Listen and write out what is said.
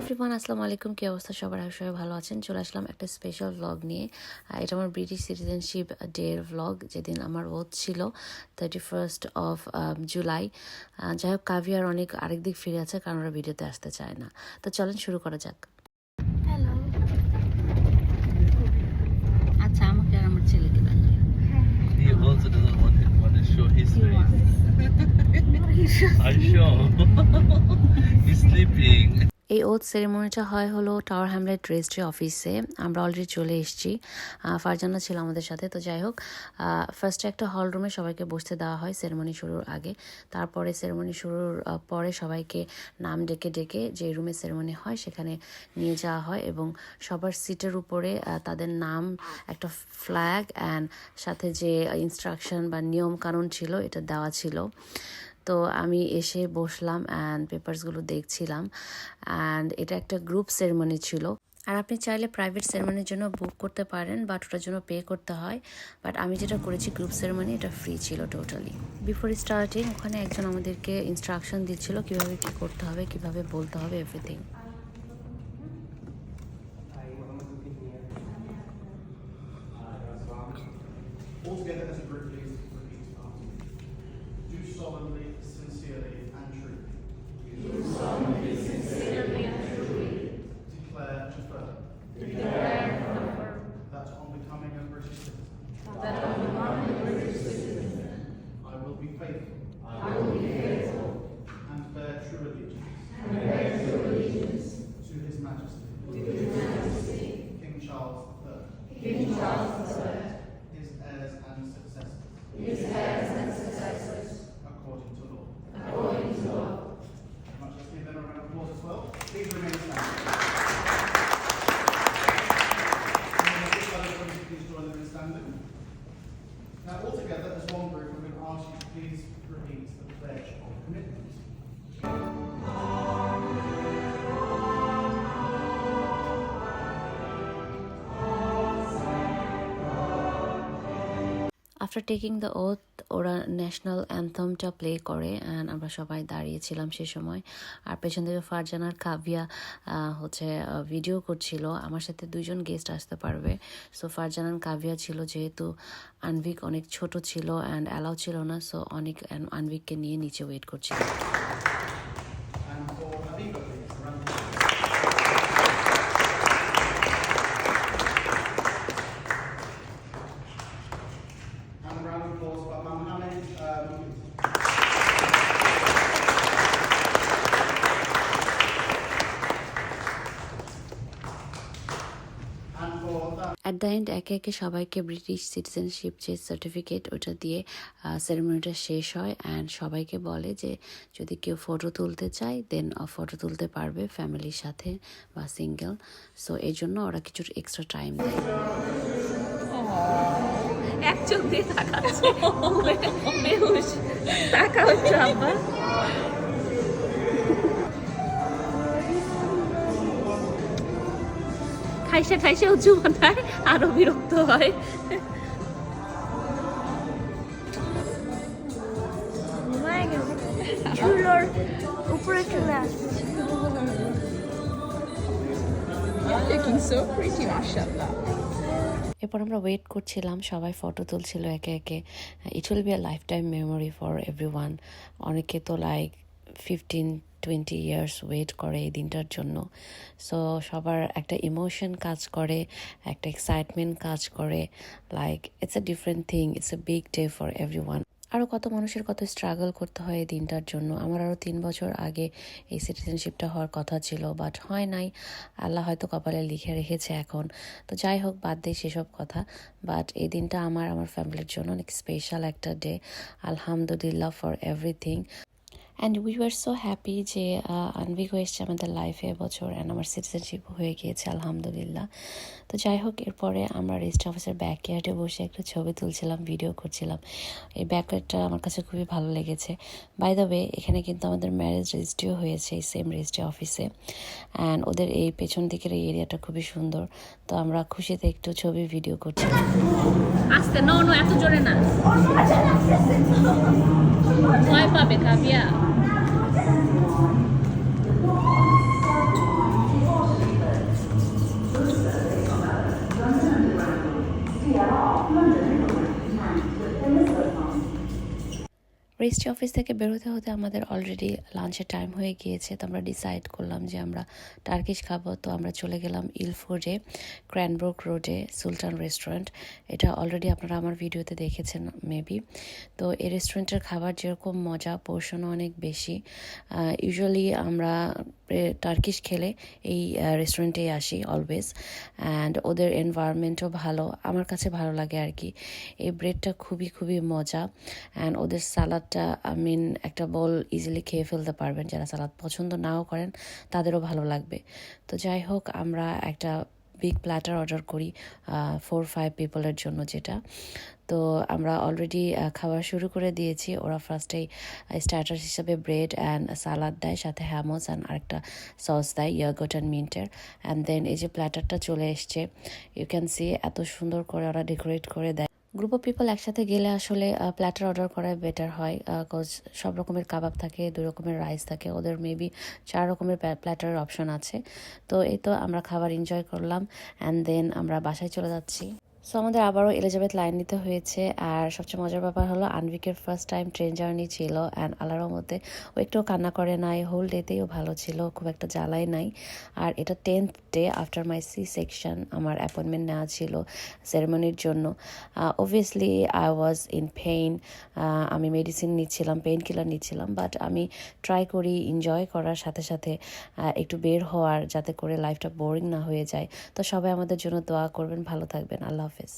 Everyone আসসালামু আলাইকুম। কি অবস্থা? সবার সবাই ভালো আছেন। চলে আসলাম একটা স্পেশাল ভ্লগ নিয়ে। এটা আমার ব্রিটিশ সিটিজেনশিপ ডে এর ভ্লগ যেদিন আমার ওথ ছিল থার্টি ফার্স্ট অফ জুলাই যাই হোক কাভিয়ার অনেক আরেক দিক ফিরে আছে কারণ ওরা ভিডিওতে আসতে চায় না। তো চলেন শুরু করা যাক। হ্যালো আচ্ছা আমাকে আর আমার ছেলেকে He এই ওথ সেরেমনিটা হয় হলো টাওয়ার হ্যামলেট রেজিস্ট্রি অফিসে আমরা অলরেডি চলে এসেছি। ফারজানা ছিল আমাদের সাথে, তো যাই হোক। ফার্স্টে একটা হল রুমে সবাইকে বসতে দেওয়া হয় সেরেমনি শুরুর আগে। তারপরে সেরেমনি শুরুর পরে সবাইকে নাম ডেকে ডেকে যে রুমে সেরেমনি হয় সেখানে নিয়ে যাওয়া হয় এবং সবার সিটের উপরে তাদের নাম, একটা ফ্ল্যাগ অ্যান্ড সাথে যে ইনস্ট্রাকশন বা নিয়ম কানুন ছিল, এটা দেওয়া ছিল। তো আমি এসে বসলাম অ্যান্ড পেপারসগুলো দেখছিলাম অ্যান্ড এটা একটা গ্রুপ সেরেমনি ছিল। আর আপনি চাইলে প্রাইভেট সেরেমনির জন্য বুক করতে পারেন বাট ওটার জন্য পে করতে হয়। বাট আমি যেটা করেছি গ্রুপ সেরেমনি এটা ফ্রি ছিল টোটালি বিফোর স্টার্টিং ওখানে একজন আমাদেরকে ইনস্ট্রাকশন দিচ্ছিল কীভাবে কী করতে হবে কীভাবে বলতে হবে everything Altogether as a group, please solemnly, sincerely, and truly. Do solemnly, sincerely, and truly. Declare and affirm. Declare and. That on becoming a British citizen. That on becoming a British citizen. I will be faithful. I will be faithful. And bear true allegiance. And bear true allegiance. To His Majesty. To His Majesty. King Charles III. King Charles after taking the oath ওরা national অ্যান্থমটা play করে and আমরা সবাই দাঁড়িয়েছিলাম সে সময়। আর পেছন থেকে ফারজানার কাভিয়া হচ্ছে ভিডিও করছিল। আমার সাথে দুজন গেস্ট আসতে পারবে। সো ফারজানান কাভিয়া ছিল যেহেতু আনভিক অনেক ছোট ছিল অ্যান্ড অ্যালাউ ছিল না সো অনেক আনভিককে নিয়ে নিচে ওয়েট করছিল। দ্য এন্ড একে একে সবাইকে ব্রিটিশ সিটিজেনশিপ যে সার্টিফিকেট ওটা দিয়ে সেরেমনিটা শেষ হয় অ্যান্ড সবাইকে বলে যে যদি কেউ ফটো তুলতে চায় দেন ফটো তুলতে পারবে ফ্যামিলির সাথে বা সিঙ্গেল সো এই জন্য ওরা কিছু এক্সট্রা টাইম দেয়। এক চোখ দিয়ে তাকাচ্ছে। বেহুশ। টাকা আব্বা খাইসে খাইসে উঁচু মাথায় আরও বিরক্ত হয়। চুলোর উপরে চলে আসছে। Looking so pretty মাশাআল্লাহ এরপর আমরা ওয়েট করছিলাম সবাই ফটো তুলছিল একে একে। It will be a life time memory for every one অনেকে তো like fifteen twenty years wait করে এই দিনটার জন্য। সো সবার একটা ইমোশন কাজ করে, একটা এক্সাইটমেন্ট কাজ করে। Like it's a different thing it's a big day for every one আরও কত মানুষের কত স্ট্রাগল করতে হয় এই দিনটার জন্য। আমার আরও তিন বছর আগে এই সিটিজেনশিপটা হওয়ার কথা ছিল বাট হয় নাই। আল্লাহ হয়তো কপালে লিখে রেখেছে এখন। তো যাই হোক, বাদ দিই সেসব কথা। বাট এই দিনটা আমার আমার ফ্যামিলির জন্য অনেক স্পেশাল একটা ডে আলহামদুলিল্লাহ for everything and we were so happy যে আনভিক এসছে আমাদের লাইফে এবছর অ্যান্ড আমার সিটিজেনশিপ হয়ে গিয়েছে, আলহামদুলিল্লাহ। তো যাই হোক, এরপরে আমরা রেজিস্ট অফিসের ব্যাকয়ার্ডে বসে একটা ছবি তুলছিলাম ভিডিও করছিলাম। এই ব্যাকয়ার্ডটা আমার কাছে খুবই ভালো লেগেছে। বাই দ্য ওয়ে এখানে কিন্তু আমাদের ম্যারেজ রেজিস্ট্রিও হয়েছে, এই সেম রেজিস্ট্রি অফিসে অ্যান্ড ওদের এই পেছন দিকের এই এরিয়াটা খুবই সুন্দর। তো আমরা খুশিতে একটু ছবি ভিডিও করছিলাম আস্তে, নো নো, এত জোরে না। ভয় পাবে, কাবিয়া। রেজিস্ট্রি অফিস থেকে বেরোতে হতে আমাদের অলরেডি লাঞ্চের টাইম হয়ে গিয়েছে। তো আমরা ডিসাইড করলাম যে আমরা টার্কিশ খাব। তো আমরা চলে গেলাম ইলফোর্ডে ক্র্যানব্রোক রোডে সুলতান রেস্টুরেন্ট এটা অলরেডি আপনারা আমার ভিডিওতে দেখেছেন মেবি তো এই রেস্টুরেন্টের খাবার যেরকম মজা পোর্শনও অনেক বেশি। ইউজুয়ালি আমরা টার্কিশ খেলে এই রেস্টুরেন্টেই আসি অলওয়েজ অ্যান্ড ওদের এনভায়রনমেন্টও ভালো, আমার কাছে ভালো লাগে আর কি। এই ব্রেডটা খুবই খুবই মজা। অ্যান্ড ওদের সালাদটা আই মিন একটা বল ইজিলি খেয়ে ফেলতে পারবেন। যারা সালাদ পছন্দ নাও করেন, তাদেরও ভালো লাগবে। তো যাই হোক, আমরা একটা বিগ প্ল্যাটার অর্ডার করি ফোর ফাইভ পিপলের জন্য যেটা। তো আমরা অলরেডি খাওয়া শুরু করে দিয়েছি। ওরা ফার্স্টেই স্টার্টার হিসাবে ব্রেড অ্যান্ড সালাদ দেয়, সাথে হ্যামস অ্যান্ড আরেকটা সস দেয় ইয়াগট অ্যান্ড মিন্টের অ্যান্ড দেন এই যে প্ল্যাটারটা চলে এসছে ইউ ক্যান সি এত সুন্দর করে ওরা ডেকোরেট করে দেয়। গ্রুপ অফ পিপল একসাথে গেলে আসলে প্ল্যাটার অর্ডার করাই বেটার হয় কজ সব রকমের কাবাব থাকে, দুই রকমের রাইস থাকে, ওদের মেবি চার রকমের প্ল্যাটারের অপশন আছে। তো এই তো আমরা খাবার এনজয় করলাম অ্যান্ড দেন আমরা বাসায় চলে যাচ্ছি। সো আমাদের আবারও এলিজাবেথ লাইন নিতে হয়েছে। আর সবচেয়ে মজার ব্যাপার হলো আনভিকের ফার্স্ট টাইম ট্রেন জার্নি ছিল। অ্যান্ড আল্লাহর মধ্যে ও একটু কান্না করে নাই। হোল ডেতেও ভালো ছিল। খুব একটা জ্বালাই নাই। আর এটা tenth day after my C section আমার অ্যাপয়েন্টমেন্ট নেওয়া ছিল সেরেমনির জন্য। Obviously I was in pain আমি মেডিসিন নিচ্ছিলাম পেইন কিলার নিচ্ছিলাম। বাট আমি ট্রাই করি এনজয় করার সাথে সাথে একটু বের হওয়ার, যাতে করে লাইফটা বোরিং না হয়ে যায়। তো সবাই আমাদের জন্য দোয়া করবেন, ভালো থাকবেন। আল্লাহ হাফেজ